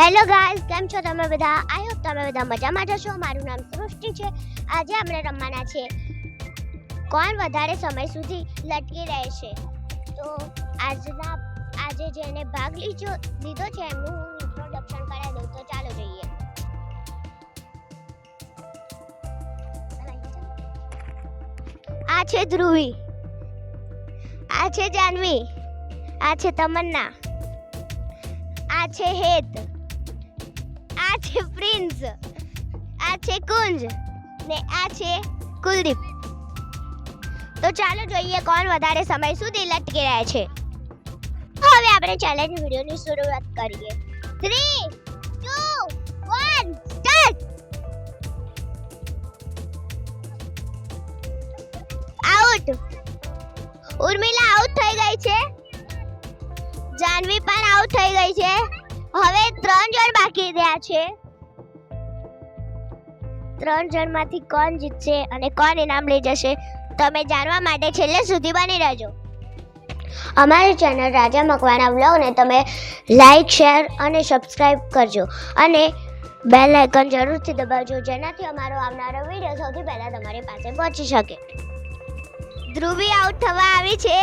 Hello guys કેમ છો તમે બધા? આઈ હોપ તમે બધા મજામાં જશો મારું નામ સૃષ્ટિ છે. આજે આપણે રમવાના છે કોણ વધારે સમય સુધી લટકી રહેશે. તો આજના, આજે જેને ભાગ લીધો લીધો છે એમનું હું ઇન્ટ્રોડક્શન કરાવી દઉં. તો ચાલો જઈએ. આ છે ધ્રુવી. આ છે જાનવી. આ છે તમન્ના. આ છે હેત. આ છે પ્રિન્સ આ છે કુંજ ને આ છે કુલદીપ તો ચાલો જોઈએ કોણ વધારે સમય સુધી લટકી રહે છે. હવે આપણે ચેલેન્જ વિડીયોની શરૂઆત કરીએ. Three two one start out Urmila out થઈ ગઈ છે. જાનવી પણ આઉટ થઈ ગઈ છે. હવે ત્રણ જણ બાકી રહ્યા છે. ત્રણ જણમાંથી કોણ જીતશે અને કોણ ઇનામ લઈ જશે, તમે જાણવા માટે છેલ્લે સુધી બની રહેજો. અમારી ચેનલ રાજા મકવાના વ્લોગને તમે લાઈક શેર અને સબસ્ક્રાઇબ કરજો. અને બેલ આઇકન જરૂરથી દબાવજો, જેનાથી અમારો આવનારો વીડિયો સૌથી પહેલાં તમારી પાસે પહોંચી શકે. ધ્રુવી આઉટ થવા આવી છે.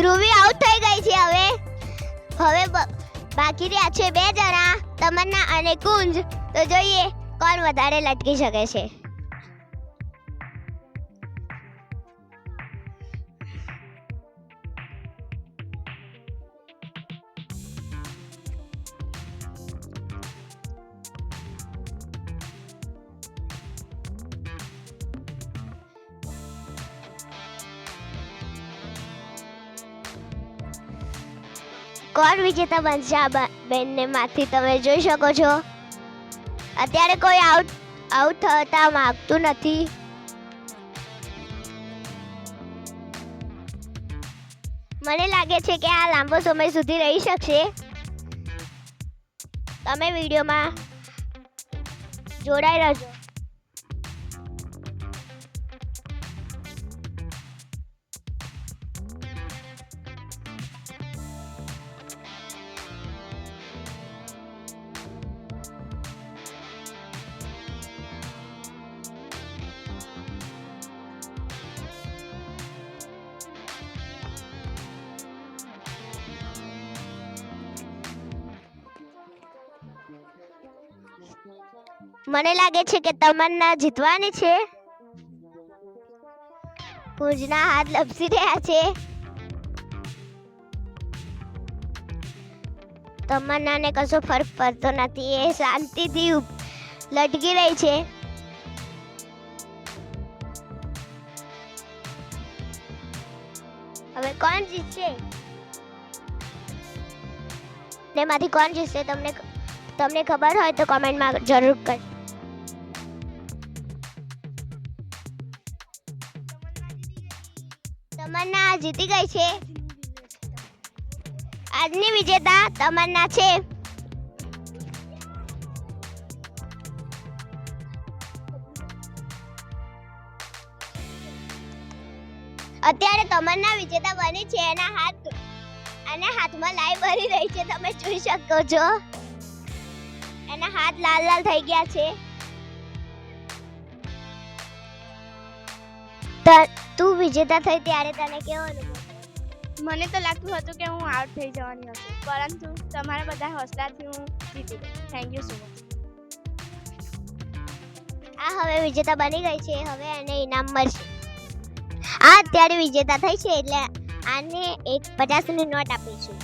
ધ્રુવી આઉટ થઈ ગઈ છે હવે. હવે બાકી રહ્યા છે બે જણા, તમન્ના અને કુંજ. તો જોઈએ કોણ વધારે લટકી શકે છે. કોણ વિજેતા બનશે આ બેનને માંથી? તમે જોઈ શકો છો. અત્યારે કોઈ આઉટ આઉટ થતા માંગતું નથી. મને લાગે છે કે આ લાંબો સમય સુધી રહી શકશે. તમે વિડીયોમાં જોડાઈ રહેજો મને લાગે છે કે તમન્ના જીતવાની છે. પૂજના હાથ લપસી રહ્યા છે. તમન્નાને કશો ફરક પડતો નથી. એ શાંતિથી લટકી રહી છે. હવે કોણ જીતશે? તેમાંથી કોણ જીતશે? તમને તમને ખબર હોય તો કોમેન્ટમાં જરૂર કર તમન્ના જીતી ગઈ છે. આજની વિજેતા તમન્ના છે. અત્યારે તમન્ના વિજેતા બની છે. એના હાથ, અને હાથમાં લાઈ ભરી રહી છે. તમે જોઈ શકો છો. એના હાથ લાલ લાલ થઈ ગયા છે. તું વિજેતા થઈ ત્યારે તને કેવો અનુભવ મને તો લાગતું હતું કે હું આઉટ થઈ જવાની હતી પરંતુ તમારા બધા હોસલાથી હું જીતી ગઈ. થેન્ક યુ સો મચ આ હવે વિજેતા બની ગઈ છે હવે એને ઇનામ મળશે. આ અત્યારે વિજેતા થઈ છે એટલે આને એક પચાસની નોટ આપીશું.